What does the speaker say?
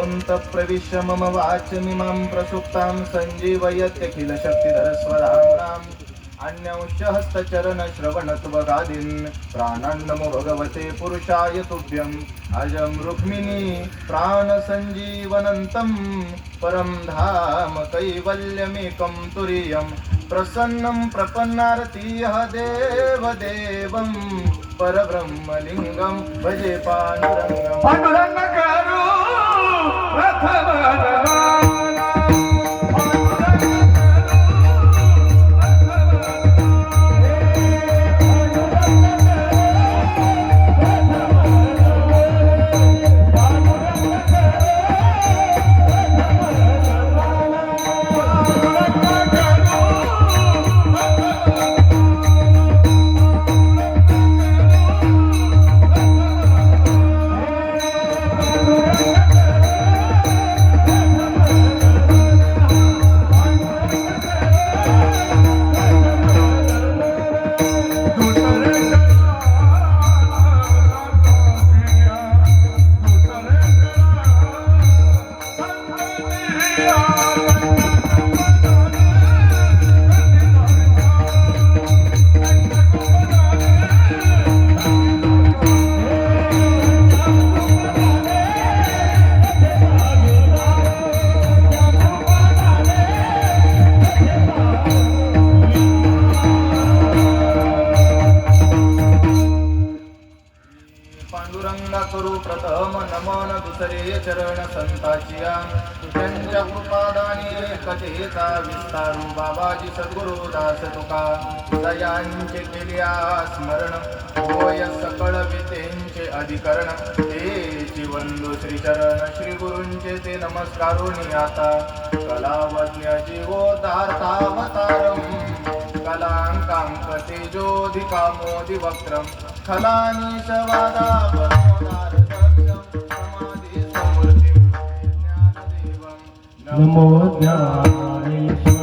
योऽन्त प्रविश्य मम वाचमिमां प्रसुप्तां सञ्जीवयत्यखिल शक्तिधर स्वधाम्नाम् अन्यंश्च हस्तचरणश्रवणत्वगादीन् प्राणान् नमो भगवते पुरुषाय तुभ्यम्। अजं रुक्मिणी प्राणसञ्जीवनन्तं परं धाम कैवल्यमेकं तुरीयं प्रसन्नं प्रपन्नारतीयः देवदेवं परब्रह्मलिङ्गं भजे पाण्डुरङ्गम्। करू प्रथम नमन दुसरे चरण संताचिया त्यांच्या कृपादानी कथेचा विस्तारू बाबाजी सद्गुरु दास तुका दयांचे केल्या स्मरण होय सकळ वितेंचे अधिकरण। तेची वंदू श्री चरण श्री गुरूंचे ते नमस्कारुणी आता। कलावज्ञ जीवोदार्थावतारम कलांकांक तेजोधिका मोदि वक्त्रम खलानीशवादा समाधी ज्ञानदेवं नमो। ज्ञानेश्वर